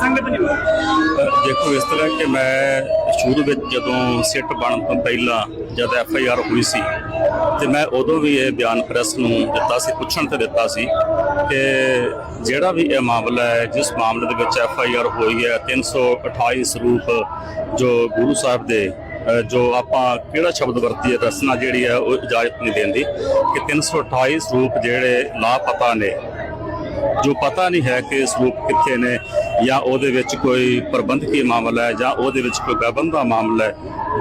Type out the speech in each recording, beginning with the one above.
ਸੰਗਤ ਨੂੰ ਦੇਖੋ, ਇਸ ਤਰ੍ਹਾਂ ਕਿ ਮੈਂ ਸ਼ੁਰੂ ਵਿੱਚ ਜਦੋਂ ਸਿੱਟ ਬਣਨ ਤੋਂ ਪਹਿਲਾਂ ਜਦ ਐਫ ਆਈ ਆਰ ਹੋਈ ਸੀ, ਤੇ ਮੈਂ ਉਦੋਂ ਵੀ ਇਹ ਬਿਆਨ ਪ੍ਰੈਸ ਨੂੰ ਦਿੱਤਾ ਸੀ, ਪੁੱਛਣ ਤੇ ਦਿੱਤਾ ਸੀ ਕਿ ਜਿਹੜਾ ਵੀ ਇਹ ਮਾਮਲਾ ਹੈ, ਜਿਸ ਮਾਮਲੇ ਦੇ ਵਿੱਚ ਐਫ ਆਈ ਆਰ ਹੋਈ ਹੈ 328 ਸਰੂਪ ਜੋ ਗੁਰੂ ਸਾਹਿਬ ਦੇ ਜੋ ਆਪਾਂ ਕਿਹੜਾ ਸ਼ਬਦ ਵਰਤੀ ਹੈ ਰਸਨਾ ਜਿਹੜੀ ਹੈ, ਉਹ ਇਜਾਜ਼ਤ ਨਹੀਂ ਦਿੰਦੀ ਕਿ 328 ਸਰੂਪ ਜਿਹੜੇ ਲਾਪਤਾ ਨੇ ਜੋ ਪਤਾ ਨਹੀਂ ਹੈ ਕਿ ਸਰੂਪ ਕਿੱਥੇ ਨੇ ਜਾਂ ਉਹਦੇ ਵਿੱਚ ਕੋਈ ਪ੍ਰਬੰਧਕੀ ਮਾਮਲਾ ਹੈ ਜਾਂ ਉਹਦੇ ਵਿੱਚ ਕੋਈ ਗਬਨ ਦਾ ਮਾਮਲਾ ਹੈ,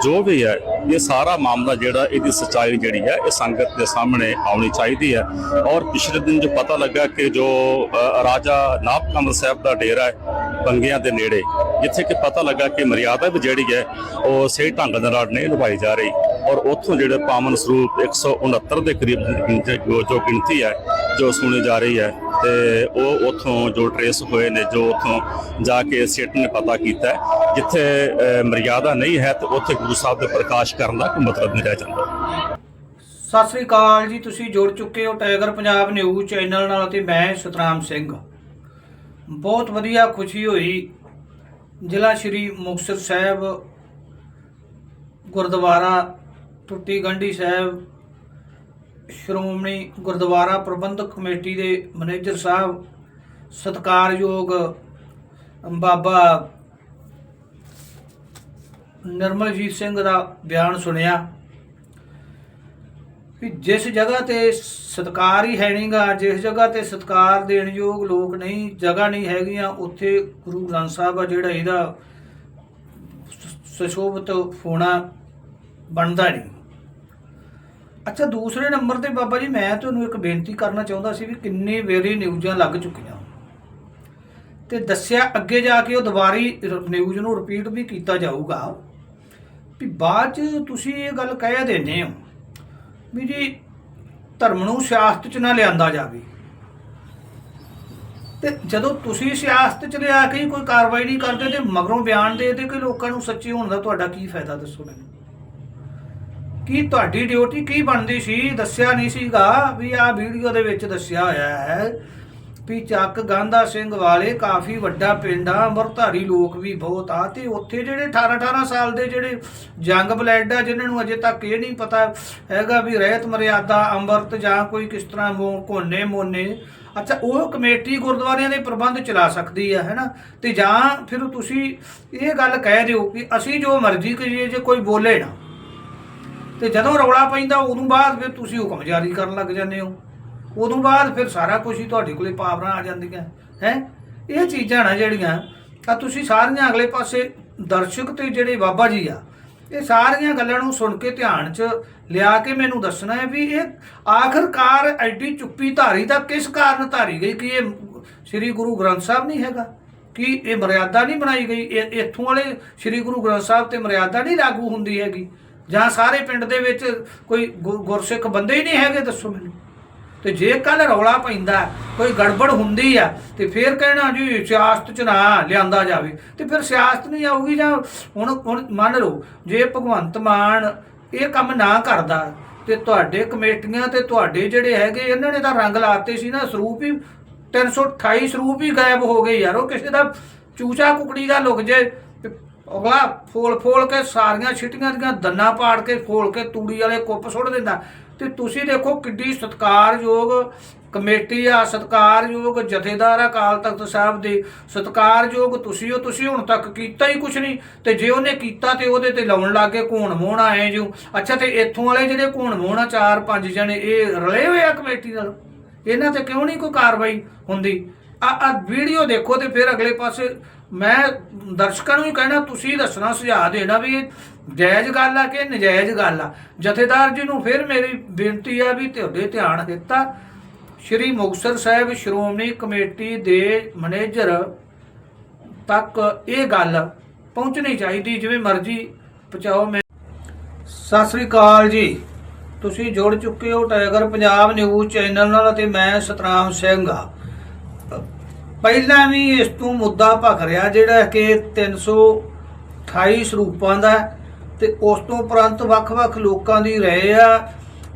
ਜੋ ਵੀ ਹੈ, ਇਹ ਸਾਰਾ ਮਾਮਲਾ ਜਿਹੜਾ ਇਹਦੀ ਸੱਚਾਈ ਜਿਹੜੀ ਹੈ, ਇਹ ਸੰਗਤ ਦੇ ਸਾਹਮਣੇ ਆਉਣੀ ਚਾਹੀਦੀ ਹੈ। ਔਰ ਪਿਛਲੇ ਦਿਨ ਜੋ ਪਤਾ ਲੱਗਾ ਕਿ ਜੋ ਰਾਜਾ ਨਾਭ ਕਮਲ ਸਾਹਿਬ ਦਾ ਡੇਰਾ ਹੈ, ਬੰਗਿਆਂ ਦੇ ਨੇੜੇ, ਜਿੱਥੇ ਕਿ ਪਤਾ ਲੱਗਾ ਕਿ ਮਰਿਆਦਾ ਵੀ ਜਿਹੜੀ ਹੈ, ਉਹ ਸਹੀ ਢੰਗ ਦੇ ਨਾਲ ਨਹੀਂ ਨਿਭਾਈ ਜਾ ਰਹੀ। ਔਰ ਉੱਥੋਂ ਜਿਹੜੇ ਪਾਵਨ ਸਰੂਪ 169 ਦੇ ਕਰੀਬ ਗਿਣਤੀ- ਜੋ ਗਿਣਤੀ ਹੈ, ਜੋ ਸੁਣੀ ਜਾ ਰਹੀ ਹੈ ਤੇ ਉਹ ਉੱਥੋਂ ਜੋ ਟਰੇਸ ਹੋਏ ਨੇ, ਜੋ ਉੱਥੋਂ ਜਾ ਕੇ ਸੇਠ ਨੇ ਪਤਾ ਕੀਤਾ ਜਿੱਥੇ ਮਰਿਆਦਾ ਨਹੀਂ ਹੈ ਤੇ ਉੱਥੇ ਗੁਰੂ ਸਾਹਿਬ ਦੇ ਪ੍ਰਕਾਸ਼ ਕਰਨ ਦਾ ਕੋਈ ਮਤਲਬ ਨਹੀਂ ਰਹਿ ਜਾਂਦਾ। ਸਤਿ ਸ੍ਰੀ ਅਕਾਲ ਜੀ, ਤੁਸੀਂ ਜੁੜ ਚੁੱਕੇ ਹੋ ਟਾਈਗਰ ਪੰਜਾਬ ਨਿਊਜ਼ ਚੈਨਲ ਨਾਲ ਅਤੇ ਮੈਂ ਸਤਰਾਮ ਸਿੰਘ। ਬਹੁਤ ਵਧੀਆ ਖੁਸ਼ੀ ਹੋਈ। ਜ਼ਿਲ੍ਹਾ ਸ਼੍ਰੀ ਮੁਕਤਸਰ ਸਾਹਿਬ, ਗੁਰਦੁਆਰਾ, ਟੁੱਟੀ ਗੰਢੀ ਸਾਹਿਬ ਸ਼੍ਰੋਮਣੀ ਗੁਰਦੁਆਰਾ ਪ੍ਰਬੰਧਕ ਕਮੇਟੀ ਦੇ ਮੈਨੇਜਰ ਸਾਹਿਬ, ਸਤਿਕਾਰਯੋਗ ਬਾਬਾ ਨਿਰਮਲਜੀਤ ਸਿੰਘ ਦਾ ਬਿਆਨ ਸੁਣਿਆ ਵੀ ਜਿਸ ਜਗ੍ਹਾ ਤੇ ਸਤਕਾਰ ਹੀ ਹੈ ਨਹੀਂਗਾ, ਜਿਸ ਜਗ੍ਹਾ ਤੇ ਸਤਕਾਰ ਦੇਣ ਯੋਗ ਲੋਕ ਨਹੀਂ, ਜਗ੍ਹਾ ਨਹੀਂ ਹੈਗੀਆਂ, ਉੱਥੇ ਗੁਰੂ ਗ੍ਰੰਥ ਸਾਹਿਬ ਆ ਜਿਹੜਾ ਇਹਦਾ ਸੁਸ਼ੋਭਿਤ ਹੋਣਾ ਬਣਦਾ ਨਹੀਂ। ਅੱਛਾ, ਦੂਸਰੇ ਨੰਬਰ ਤੇ ਬਾਬਾ ਜੀ, ਮੈਂ ਤੁਹਾਨੂੰ ਇੱਕ ਬੇਨਤੀ ਕਰਨਾ ਚਾਹੁੰਦਾ ਸੀ ਵੀ ਕਿੰਨੇ ਵੇਰੇ ਨਿਊਜ਼ਾਂ ਲੱਗ ਚੁੱਕੀਆਂ। ਤੇ ਦੱਸਿਆ ਅੱਗੇ ਜਾ ਕੇ ਉਹ ਦੁਬਾਰੀ ਨਿਊਜ਼ ਨੂੰ ਰਿਪੀਟ ਵੀ ਕੀਤਾ ਜਾਊਗਾ। ਵੀ ਬਾਅਦ ਚ ਤੁਸੀਂ ਇਹ ਗੱਲ ਕਹਿ ਦਿੰਦੇ ਹੋ ਵੀ ਜੀ, ਧਰਮ ਨੂੰ ਸਿਆਸਤ 'ਚ ਨਾ ਲਿਆਂਦਾ ਜਾਵੇ। ਤੇ ਜਦੋਂ ਤੁਸੀਂ ਸਿਆਸਤ 'ਚ ਲਿਆ ਕੇ ਹੀ ਕੋਈ ਕਾਰਵਾਈ ਨਹੀਂ ਕਰਦੇ ਤੇ ਮਗਰੋਂ ਬਿਆਨ ਦੇ ਦੇ ਕਿ ਲੋਕਾਂ ਨੂੰ ਸੱਚੇ ਹੋਣ ਦਾ ਤੁਹਾਡਾ ਕੀ ਫਾਇਦਾ ਦੱਸੋ ਮੈਨੂੰ। ਕਿ ਤੁਹਾਡੀ ਡਿਊਟੀ ਕੀ ਬਣਦੀ ਸੀ? ਦੱਸਿਆ ਨਹੀਂ ਸੀਗਾ ਵੀ ਆਹ ਵੀਡੀਓ ਦੇ ਵਿੱਚ ਦੱਸਿਆ ਹੋਇਆ ਹੈ ਵੀ ਚੱਕ ਗਾਂਧਾ ਸਿੰਘ ਵਾਲੇ ਕਾਫੀ ਵੱਡਾ ਪਿੰਡ ਆ, ਅੰਮ੍ਰਿਤਧਾਰੀ ਲੋਕ ਵੀ ਬਹੁਤ ਆ ਤੇ ਉੱਥੇ ਜਿਹੜੇ 18 18 ਸਾਲ ਦੇ ਜਿਹੜੇ ਜੰਗ ਬਲੈਡ ਆ, ਜਿਨ੍ਹਾਂ ਨੂੰ ਅਜੇ ਤੱਕ ਇਹ ਨਹੀਂ ਪਤਾ ਹੈਗਾ ਵੀ ਰਹਿਤ ਮਰਿਆਦਾ, ਅੰਮ੍ਰਿਤ ਜਾਂ ਕੋਈ ਕਿਸ ਤਰ੍ਹਾਂ ਮੋ, ਕੋਨੇ ਮੋਨੇ। ਅੱਛਾ, ਉਹ ਕਮੇਟੀ ਗੁਰਦੁਆਰਿਆਂ ਦੇ ਪ੍ਰਬੰਧ ਚਲਾ ਸਕਦੀ ਹੈ ਹੈਨਾ? ਤੇ ਜਾਂ ਫਿਰ ਤੁਸੀਂ ਇਹ ਗੱਲ ਕਹਿ ਦਿਓ ਕਿ ਅਸੀਂ ਜੋ ਮਰਜ਼ੀ ਕਰੀਏ ਜੇ ਕੋਈ ਬੋਲੇ ਨਾ। ਤੇ ਜਦੋਂ ਰੌਲਾ ਪੈਂਦਾ, ਉਦੋਂ ਬਾਅਦ ਫਿਰ ਤੁਸੀਂ ਹੁਕਮ ਜਾਰੀ ਕਰਨ ਲੱਗ ਜਾਂਦੇ ਹੋ। ਉਦੋਂ ਬਾਅਦ ਫਿਰ ਸਾਰਾ ਕੁਝ ਹੀ ਤੁਹਾਡੇ ਕੋਲੇ ਪਾਵਰਾਂ ਆ ਜਾਂਦੀਆਂ, ਹੈ? ਇਹ ਚੀਜ਼ਾਂ ਨਾ ਜਿਹੜੀਆਂ, ਤਾਂ ਤੁਸੀਂ ਸਾਰੀਆਂ ਅਗਲੇ ਪਾਸੇ ਦਰਸ਼ਕ ਤੇ ਜਿਹੜੇ ਬਾਬਾ ਜੀ ਆ, ਇਹ ਸਾਰੀਆਂ ਗੱਲਾਂ ਨੂੰ ਸੁਣ ਕੇ ਧਿਆਨ 'ਚ ਲਿਆ ਕੇ ਮੈਨੂੰ ਦੱਸਣਾ ਹੈ ਵੀ ਇਹ ਆਖਰਕਾਰ ਐਡੀ ਚੁੱਪੀ ਧਾਰੀ ਦਾ ਕਿਸ ਕਾਰਨ ਧਾਰੀ ਗਈ ਕਿ ਇਹ ਸ੍ਰੀ ਗੁਰੂ ਗ੍ਰੰਥ ਸਾਹਿਬ ਨਹੀਂ ਹੈਗਾ? ਕਿ ਇਹ ਮਰਿਆਦਾ ਨਹੀਂ ਬਣਾਈ ਗਈ? ਇਹ ਇੱਥੋਂ ਵਾਲੇ ਸ੍ਰੀ ਗੁਰੂ ਗ੍ਰੰਥ ਸਾਹਿਬ ਤੇ ਮਰਿਆਦਾ ਨਹੀਂ ਲਾਗੂ ਹੁੰਦੀ ਹੈਗੀ? ਜਾਂ ਸਾਰੇ ਪਿੰਡ ਦੇ ਵਿੱਚ ਕੋਈ ਗੁਰ- ਗੁਰਸਿੱਖ ਬੰਦੇ ਹੀ ਨਹੀਂ ਹੈਗੇ, ਦੱਸੋ ਮੈਨੂੰ। ਤੇ ਜੇ ਕੱਲ ਰੌਲਾ ਪੈਂਦਾ, ਕੋਈ ਗੜਬੜ ਹੁੰਦੀ ਆ, ਤੇ ਫਿਰ ਕਹਿਣਾ ਜੀ, ਸਿਆਸਤ ਚ ਨਾ ਲਿਆਂਦਾ ਜਾਵੇ। ਤੇ ਫਿਰ ਸਿਆਸਤ ਨਹੀਂ ਆਊਗੀ ਜਾਂ ਹੁਣ ਹੁਣ ਮੰਨ ਲਓ, ਜੇ ਭਗਵੰਤ ਮਾਨ ਇਹ ਕੰਮ ਨਾ ਕਰਦਾ, ਤੇ ਤੁਹਾਡੇ ਕਮੇਟੀਆਂ ਤੇ ਤੁਹਾਡੇ ਜਿਹੜੇ ਹੈਗੇ, ਇਹਨਾਂ ਨੇ ਤਾਂ ਰੰਗ ਲਾਤੇ ਸੀ ਨਾ, ਸਰੂਪ ਹੀ 328 ਸਰੂਪ ਹੀ ਗਾਇਬ ਹੋ ਗਏ ਯਾਰ, ਉਹ ਕਿਸੇ ਦਾ ਚੂਚਾ ਕੁਕੜੀ ਦਾ ਲੁਕ ਜੇ ਤੇ ਅਗਲਾ ਫੋਲ ਫੋਲ ਕੇ ਸਾਰੀਆਂ ਛਿਟੀਆਂ ਦੀਆਂ ਦੰਨਾ ਪਾੜ ਕੇ ਫੋਲ ਕੇ ਤੂੜੀ ਵਾਲੇ ਕੁੱਪ ਸੁੱਟ ਦਿੰਦਾ। ਤੇ ਤੁਸੀਂ ਦੇਖੋ ਕਿੱਡੀ ਸਤਿਕਾਰਯੋਗ ਕਮੇਟੀ ਆ, ਸਤਿਕਾਰਯੋਗ ਜਥੇਦਾਰ ਅਕਾਲ ਤਖਤ ਸਾਹਿਬ ਦੇ। ਸਤਿਕਾਰਯੋਗ ਤੁਸੀਂ ਉਹ ਤੁਸੀਂ ਹੁਣ ਤੱਕ ਕੀਤਾ ਹੀ ਕੁਛ ਨਹੀਂ। ਤੇ ਜੇ ਉਹਨੇ ਕੀਤਾ ਤੇ ਉਹਦੇ ਤੇ ਲਾਉਣ ਲੱਗ ਗਏ ਕੋਣ ਮੋਹਣਾ ਆਏ ਜੋ ਅੱਛਾ, ਤੇ ਇੱਥੋਂ ਵਾਲੇ ਜਿਹੜੇ ਕੋਣ ਮੋਹਣਾ ਚਾਰ ਪੰਜ ਜਣੇ, ਇਹ ਰਲੇ ਹੋਏ ਆ ਕਮੇਟੀ ਨਾਲ? ਇਹਨਾਂ ਤੇ ਕਿਉਂ ਨਹੀਂ ਕੋਈ ਕਾਰਵਾਈ ਹੁੰਦੀ? ਆ ਆ ਵੀਡੀਓ ਦੇਖੋ ਤੇ ਫਿਰ ਅਗਲੇ ਪਾਸੇ ਮੈਂ ਦਰਸ਼ਕਾਂ ਨੂੰ ਵੀ ਕਹਿਣਾ, ਤੁਸੀਂ ਦੱਸਣਾ, ਸੁਝਾਅ ਦੇਣਾ ਵੀ ਇਹ ਜਾਇਜ਼ ਗੱਲ ਆ ਕਿ ਨਜਾਇਜ਼ ਗੱਲ ਆ। ਜਥੇਦਾਰ ਜੀ ਨੂੰ ਫਿਰ ਮੇਰੀ ਬੇਨਤੀ ਆ ਵੀ ਤੁਹਾਡੇ ਧਿਆਨ ਦਿੱਤਾ। ਸ਼੍ਰੀ ਮੁਕਤਸਰ ਸਾਹਿਬ ਸ਼੍ਰੋਮਣੀ ਕਮੇਟੀ ਦੇ ਮੈਨੇਜਰ ਤੱਕ ਇਹ ਗੱਲ ਪਹੁੰਚਣੀ ਚਾਹੀਦੀ, ਜਿਵੇਂ ਮਰਜ਼ੀ ਪਹੁੰਚਾਓ ਮੈਂ। ਸਤਿ ਸ੍ਰੀ ਅਕਾਲ ਜੀ। ਤੁਸੀਂ ਜੁੜ ਚੁੱਕੇ ਹੋ ਟਾਈਗਰ ਪੰਜਾਬ ਨਿਊਜ਼ ਚੈਨਲ ਨਾਲ ਅਤੇ ਮੈਂ ਸਤਨਾਮ ਸਿੰਘ ਆ। ਪਹਿਲਾਂ ਵੀ ਇਸ ਤੋਂ ਮੁੱਦਾ ਭਖ ਰਿਹਾ ਜਿਹੜਾ ਕਿ 328 ਸਰੂਪਾਂ ਦਾ ਤੇ ਉਸ ਤੋਂ ਉਪਰੰਤ ਵੱਖ-ਵੱਖ ਲੋਕਾਂ ਦੀ ਰਹੇ ਆ।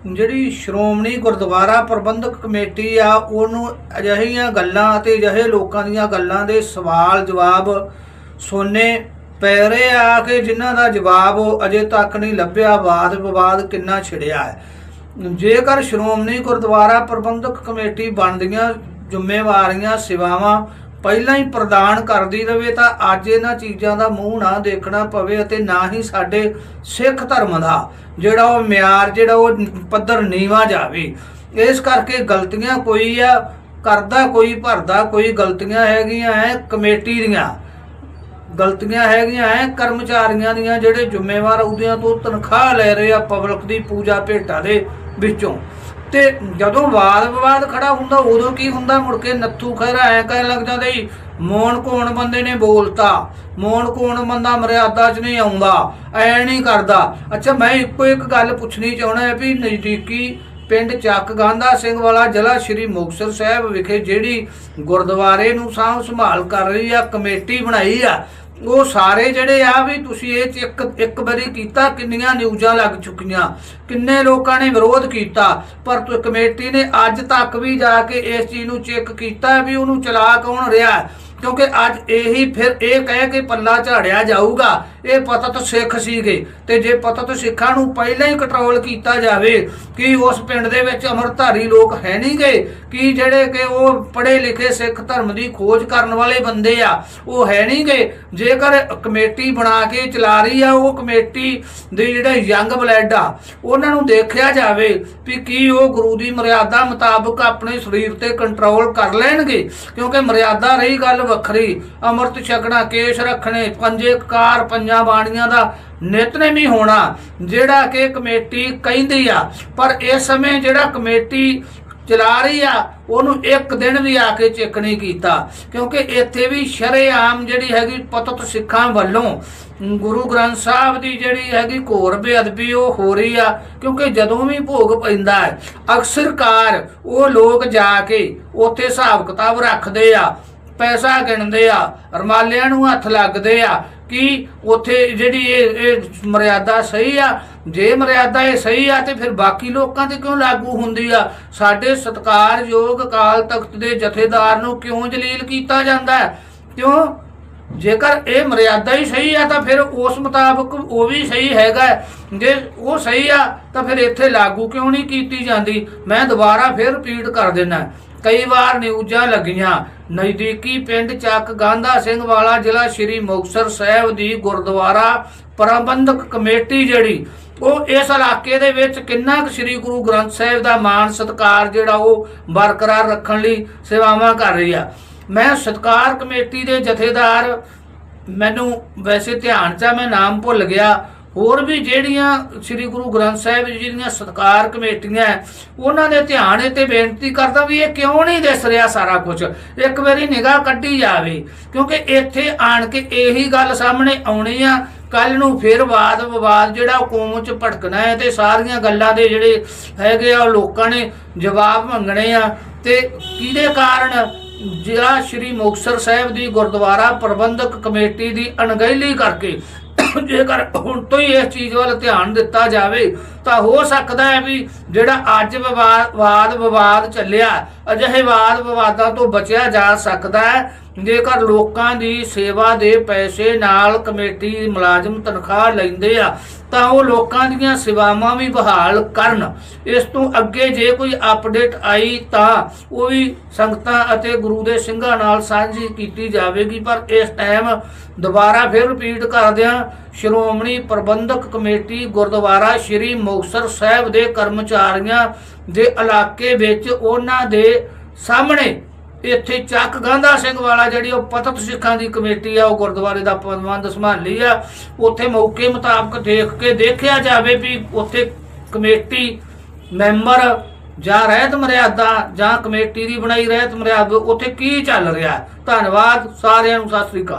ਜਿਹੜੀ ਸ਼੍ਰੋਮਣੀ ਗੁਰਦੁਆਰਾ ਪ੍ਰਬੰਧਕ ਕਮੇਟੀ ਆ, ਉਹਨੂੰ ਅਜਿਹੀਆਂ ਗੱਲਾਂ ਅਤੇ ਅਜਿਹੇ ਲੋਕਾਂ ਦੀਆਂ ਗੱਲਾਂ ਦੇ ਸਵਾਲ ਜਵਾਬ ਸੁਣਨੇ ਪੈ ਰਹੇ ਆ ਕਿ ਜਿਨ੍ਹਾਂ ਦਾ ਜਵਾਬ ਅਜੇ ਤੱਕ ਨਹੀਂ ਲੱਭਿਆ ਵਾਦ ਵਿਵਾਦ ਕਿੰਨਾ ਛਿੜਿਆ ਹੈ। ਜੇਕਰ ਸ਼੍ਰੋਮਣੀ ਗੁਰਦੁਆਰਾ ਪ੍ਰਬੰਧਕ ਕਮੇਟੀ ਬਣਦੀਆਂ ਜ਼ਿੰਮੇਵਾਰੀਆਂ, ਸੇਵਾਵਾਂ ਪਹਿਲਾਂ ਹੀ ਪ੍ਰਦਾਨ ਕਰਦੀ ਰਵੇ ਤਾਂ ਅੱਜ ਇਹਨਾਂ ਚੀਜ਼ਾਂ ਦਾ ਮੂੰਹ ਨਾ ਦੇਖਣਾ ਪਵੇ ਅਤੇ ਨਾ ਹੀ ਸਾਡੇ ਸਿੱਖ ਧਰਮ ਦਾ ਜਿਹੜਾ ਉਹ ਮਿਆਰ, ਜਿਹੜਾ ਉਹ ਪੱਧਰ ਨੀਵਾ ਜਾਵੇ। ਇਸ ਕਰਕੇ ਗਲਤੀਆਂ ਕੋਈ ਆ, ਕਰਦਾ ਕੋਈ, ਭਰਦਾ ਕੋਈ, ਗਲਤੀਆਂ ਹੈਗੀਆਂ ਐ ਕਮੇਟੀ ਦੀਆਂ। ਗਲਤੀਆਂ ਹੈਗੀਆਂ ਐ ਕਰਮਚਾਰੀਆਂ ਦੀਆਂ ਜਿਹੜੇ ਜ਼ਿੰਮੇਵਾਰ ਉਹਦਿਆਂ ਤੋਂ ਤਨਖਾਹ ਲੈ ਰਹੇ ਆ ਪਬਲਿਕ ਦੀ ਪੂਜਾ ਭੇਟਾ ਦੇ ਵਿੱਚੋਂ। ਤੇ ਜਦੋਂ ਵਾਦ ਵਿਵਾਦ ਖੜਾ ਹੁੰਦਾ, ਉਦੋਂ ਕੀ ਹੁੰਦਾ? ਮੁੜ ਕੇ ਨੱਥੂ ਖਹਿਰਾ ਐ ਕਹਿਣ ਲੱਗ ਜਾਂਦਾ ਜੀ ਮੋਣ ਕੋਣ ਬੰਦੇ ਨੇ ਬੋਲਤਾ? ਮੋਣ ਕੋਣ ਬੰਦਾ ਮਰਿਆਦਾ 'ਚ ਨਹੀਂ ਆਉਂਦਾ? ਐ ਨਹੀਂ ਕਰਦਾ। ਅੱਛਾ, ਮੈਂ ਇੱਕੋ ਇੱਕ ਗੱਲ ਪੁੱਛਣੀ ਚਾਹਣਾ ਹੈ ਵੀ ਨਜ਼ਦੀਕੀ ਪਿੰਡ ਚੱਕ ਗਾਂਧਾ ਸਿੰਘ ਵਾਲਾ ਜ਼ਿਲ੍ਹਾ ਸ਼੍ਰੀ ਮੁਕਤਸਰ ਸਾਹਿਬ ਵਿਖੇ ਜਿਹੜੀ ਗੁਰਦੁਆਰੇ ਨੂੰ ਸਾਂਭ ਸੰਭਾਲ ਕਰ ਰਹੀ ਆ, ਕਮੇਟੀ ਬਣਾਈ ਆ ਉਹ ਸਾਰੇ ਜਿਹੜੇ ਆ ਵੀ ਤੁਸੀਂ ਇਹ ਚ ਇੱਕ ਇੱਕ ਵਾਰੀ ਕੀਤਾ, ਕਿੰਨੀਆਂ ਨਿਊਜ਼ਾਂ ਲੱਗ ਚੁੱਕੀਆਂ, ਕਿੰਨੇ ਲੋਕਾਂ ਨੇ ਵਿਰੋਧ ਕੀਤਾ, ਪਰ ਤੁ ਕਮੇਟੀ ਨੇ ਅੱਜ ਤੱਕ ਵੀ ਜਾ ਕੇ ਇਸ ਚੀਜ਼ ਨੂੰ ਚੈੱਕ ਕੀਤਾ ਵੀ ਉਹਨੂੰ ਚਲਾ ਕੌਣ ਰਿਹਾ, ਕਿਉਂਕਿ ਅੱਜ ਇਹੀ ਫਿਰ ਇਹ ਕਹਿ ਕੇ ਪੱਲਾ ਝਾੜਿਆ ਜਾਊਗਾ ਇਹ ਪਤਾ ਸਿੱਖ ਸੀਗੇ। ਤੇ ਜੇ ਪਤਾ ਸਿੱਖਾਂ ਨੂੰ ਪਹਿਲਾਂ ਹੀ ਕੰਟਰੋਲ ਕੀਤਾ ਜਾਵੇ ਕਿ ਉਸ ਪਿੰਡ ਦੇ ਵਿੱਚ ਅਮਰਧਾਰੀ ਲੋਕ ਹੈ ਨਹੀਂ ਨਹੀਂਗੇ ਕਿ ਜਿਹੜੇ ਕਿ ਉਹ ਪੜ੍ਹੇ ਲਿਖੇ ਸਿੱਖ ਧਰਮ ਦੀ ਖੋਜ ਕਰਨ ਵਾਲੇ ਬੰਦੇ ਆ, ਉਹ ਹੈ ਨਹੀਂ ਨਹੀਂਗੇ ਜੇਕਰ ਕਮੇਟੀ ਬਣਾ ਕੇ ਚਲਾ ਰਹੀ ਆ, ਉਹ ਕਮੇਟੀ ਦੇ ਜਿਹੜੇ ਯੰਗ ਬਲੈਡ ਆ, ਉਹਨਾਂ ਨੂੰ ਦੇਖਿਆ ਜਾਵੇ ਵੀ ਕੀ ਉਹ ਗੁਰੂ ਦੀ ਮਰਿਆਦਾ ਮੁਤਾਬਕ ਆਪਣੇ ਸਰੀਰ ਤੇ ਕੰਟਰੋਲ ਕਰ ਲੈਣਗੇ। ਕਿਉਂਕਿ ਮਰਿਆਦਾ ਰਹੀ ਗੱਲ ਵੱਖਰੀ। ਅੰਮ੍ਰਿਤ ਛਕਣਾ, ਕੇਸ਼ ਰੱਖਣੇ, ਪੰਜੇ, ਕਾਰ, ਪੰਜਾਂ ਬਾਣੀਆਂ ਦਾ ਨਿਤਨੇਮ ਹੀ ਹੋਣਾ, ਜਿਹੜਾ ਕਿ ਕਮੇਟੀ ਕਹਿੰਦੀ ਆ। ਪਰ ਇਸ ਸਮੇਂ ਜਿਹੜਾ ਕਮੇਟੀ ਚਲਾ ਰਹੀ ਆ, ਉਹਨੂੰ ਇੱਕ ਦਿਨ ਵੀ ਆ ਕੇ ਚੈੱਕ ਨਹੀਂ ਕੀਤਾ। ਕਿਉਂਕਿ ਇੱਥੇ ਵੀ ਸ਼ਰੇਆਮ ਜਿਹੜੀ ਹੈਗੀ ਪਤਤ ਸਿੱਖਾਂ ਵੱਲੋਂ ਗੁਰੂ ਗ੍ਰੰਥ ਸਾਹਿਬ ਦੀ ਜਿਹੜੀ ਹੈਗੀ ਘੋਰ ਬੇਅਦਬੀ ਉਹ ਹੋ ਰਹੀ ਆ, ਕਿਉਂਕਿ ਜਦੋਂ ਵੀ ਭੋਗ ਪੈਂਦਾ ਹੈ, ਅਕਸਰਕਾਰ ਉਹ ਲੋਕ ਜਾ ਕੇ ਉੱਥੇ ਹਿਸਾਬ ਕਿਤਾਬ ਰੱਖਦੇ ਆ, ਪੈਸਾ ਗਿਣਦੇ ਆ, ਰਮਾਲਿਆਂ ਨੂੰ ਹੱਥ ਲੱਗਦੇ ਆ ਕਿ ਉੱਥੇ ਜਿਹੜੀ ਇਹ ਇਹ ਮਰਿਆਦਾ ਸਹੀ ਆ? ਜੇ ਮਰਿਆਦਾ ਇਹ ਸਹੀ ਆ ਤੇ ਫਿਰ ਬਾਕੀ ਲੋਕਾਂ ਤੇ ਕਿਉਂ ਲਾਗੂ ਹੁੰਦੀ ਆ? ਸਾਡੇ ਸਤਕਾਰਯੋਗ ਅਕਾਲ ਤਖਤ ਦੇ ਜਥੇਦਾਰ ਨੂੰ ਕਿਉਂ ਜਲੀਲ ਕੀਤਾ ਜਾਂਦਾ ਹੈ? ਕਿਉਂ? ਜੇਕਰ ਇਹ ਮਰਿਆਦਾ ਹੀ ਸਹੀ ਆ ਤਾਂ ਫਿਰ ਉਸ ਮੁਤਾਬਕ ਉਹ ਵੀ ਸਹੀ ਹੈਗਾ ਜੇ ਉਹ ਸਹੀ ਆ ਤਾਂ ਫਿਰ ਇੱਥੇ ਲਾਗੂ ਕਿਉਂ ਨਹੀਂ ਕੀਤੀ ਜਾਂਦੀ? ਮੈਂ ਦੁਬਾਰਾ ਫਿਰ ਰਿਪੀਟ ਕਰ ਦਿੰਦਾ। ਕਈ ਵਾਰ ਨਿਊਜ਼ਾਂ ਲੱਗੀਆਂ। ਨਜ਼ਦੀਕੀ ਪਿੰਡ ਚੱਕ ਗਾਂਧਾ ਸਿੰਘ ਵਾਲਾ ਜ਼ਿਲ੍ਹਾ ਸ਼੍ਰੀ ਮੁਕਤਸਰ ਸਾਹਿਬ ਦੀ ਗੁਰਦੁਆਰਾ ਪ੍ਰਬੰਧਕ ਕਮੇਟੀ ਜਿਹੜੀ, ਉਹ ਇਸ ਇਲਾਕੇ ਦੇ ਵਿੱਚ ਕਿੰਨਾ ਕੁ ਸ੍ਰੀ ਗੁਰੂ ਗ੍ਰੰਥ ਸਾਹਿਬ ਦਾ ਮਾਣ ਸਤਕਾਰ ਜਿਹੜਾ ਉਹ ਬਰਕਰਾਰ ਰੱਖਣ ਲਈ ਸੇਵਾਵਾਂ ਕਰ ਰਹੀ ਆ। ਮੈਂ ਸਤਕਾਰ ਕਮੇਟੀ ਦੇ ਜਥੇਦਾਰ, ਮੈਨੂੰ ਵੈਸੇ ਧਿਆਨ ਚ ਮੈਂ ਨਾਮ ਭੁੱਲ ਗਿਆ। ਹੋਰ ਵੀ ਜਿਹੜੀਆਂ ਸ੍ਰੀ ਗੁਰੂ ਗ੍ਰੰਥ ਸਾਹਿਬ ਜੀ ਦੀਆਂ ਸਤਕਾਰ ਕਮੇਟੀਆਂ ਹੈ, ਉਹਨਾਂ ਦੇ ਧਿਆਨ ਇਹ ਤੇ ਬੇਨਤੀ ਕਰਦਾ ਵੀ ਇਹ ਕਿਉਂ ਨਹੀਂ ਦਿਸ ਰਿਹਾ ਸਾਰਾ ਕੁਝ ਇੱਕ ਵਾਰੀ ਨਿਗਾਹ ਕੱਢੀ ਜਾਵੇ ਕਿਉਂਕਿ ਇੱਥੇ ਆਣ ਕੇ ਇਹੀ ਗੱਲ ਸਾਹਮਣੇ ਆਉਣੀ ਆ। ਕੱਲ ਨੂੰ ਫਿਰ ਵਾਦ ਵਿਵਾਦ ਜਿਹੜਾ ਉਹ ਕੌਮ ਚ ਭਟਕਣਾ ਹੈ ਤੇ ਸਾਰੀਆਂ ਗੱਲਾਂ ਦੇ ਜਿਹੜੇ ਹੈਗੇ ਆ ਉਹ ਲੋਕਾਂ ਨੇ ਜਵਾਬ ਮੰਗਣੇ ਆ। ਤੇ ਕਿਹਦੇ ਕਾਰਨ? ਜਿਹੜਾ ਸ਼੍ਰੀ ਮੁਕਤਸਰ ਸਾਹਿਬ ਦੀ ਗੁਰਦੁਆਰਾ ਪ੍ਰਬੰਧਕ ਕਮੇਟੀ ਦੀ ਅਣਗਹਿਲੀ ਕਰਕੇ ਜੇਕਰ ਹੁਣ ਤੋਂ ਹੀ ਇਸ ਚੀਜ਼ ਵੱਲ ਧਿਆਨ ਦਿੱਤਾ ਜਾਵੇ, ਤਾਂ ਹੋ ਸਕਦਾ ਹੈ ਵੀ ਜਿਹੜਾ ਅੱਜ ਵਿਵਾਦ, ਵਾਦ ਵਿਵਾਦ ਚੱਲਿਆ, ਅਜਿਹੇ ਵਾਦ ਵਿਵਾਦਾਂ ਤੋਂ ਬਚਿਆ ਜਾ ਸਕਦਾ ਹੈ। ਜੇਕਰ ਲੋਕਾਂ ਦੀ ਸੇਵਾ ਦੇ ਪੈਸੇ ਨਾਲ ਕਮੇਟੀ ਮੁਲਾਜ਼ਮ ਤਨਖਾਹ ਲੈਂਦੇ ਆ, ਤਾਂ ਉਹ ਲੋਕਾਂ ਦੀਆਂ ਸੇਵਾਵਾਂ ਵੀ ਬਹਾਲ ਕਰਨ। ਇਸ ਤੋਂ ਅੱਗੇ ਜੇ ਕੋਈ ਅਪਡੇਟ ਆਈ, ਤਾਂ ਉਹ ਵੀ ਸੰਗਤਾਂ ਅਤੇ ਗੁਰੂ ਦੇ ਸਿੰਘਾਂ ਨਾਲ ਸਾਂਝੀ ਕੀਤੀ ਜਾਵੇਗੀ। ਪਰ ਇਸ ਟਾਈਮ ਦੁਬਾਰਾ ਫਿਰ ਰਿਪੀਟ ਕਰਦਿਆਂ ਸ਼੍ਰੋਮਣੀ ਪ੍ਰਬੰਧਕ ਕਮੇਟੀ ਗੁਰਦੁਆਰਾ ਸ਼੍ਰੀ ਮੁਕਤਸਰ ਸਾਹਿਬ ਦੇ ਕਰਮਚਾਰੀਆਂ ਦੇ ਇਲਾਕੇ ਵਿੱਚ ਉਹਨਾਂ ਦੇ ਸਾਹਮਣੇ ਇੱਥੇ ਚੱਕ ਗਾਂਧਾ ਸਿੰਘ ਵਾਲਾ ਜਿਹੜੀ ਉਹ ਪਤਤ ਸਿੱਖਾਂ ਦੀ ਕਮੇਟੀ ਆ, ਉਹ ਗੁਰਦੁਆਰੇ ਦਾ ਪ੍ਰਬੰਧ ਸੰਭਾਲੀ ਆ। ਉੱਥੇ ਮੌਕੇ ਮੁਤਾਬਕ ਦੇਖ ਕੇ ਦੇਖਿਆ ਜਾਵੇ ਵੀ ਉੱਥੇ ਕਮੇਟੀ ਮੈਂਬਰ ਜਾਂ ਰਹਿਤ ਮਰਿਆਦਾ ਜਾਂ ਕਮੇਟੀ ਦੀ ਬਣਾਈ ਰਹਿਤ ਮਰਿਆਦਾ, ਉੱਥੇ ਕੀ ਚੱਲ ਰਿਹਾ? ਧੰਨਵਾਦ ਸਾਰਿਆਂ ਨੂੰ, ਸਤਿ ਸ੍ਰੀ ਅਕਾਲ।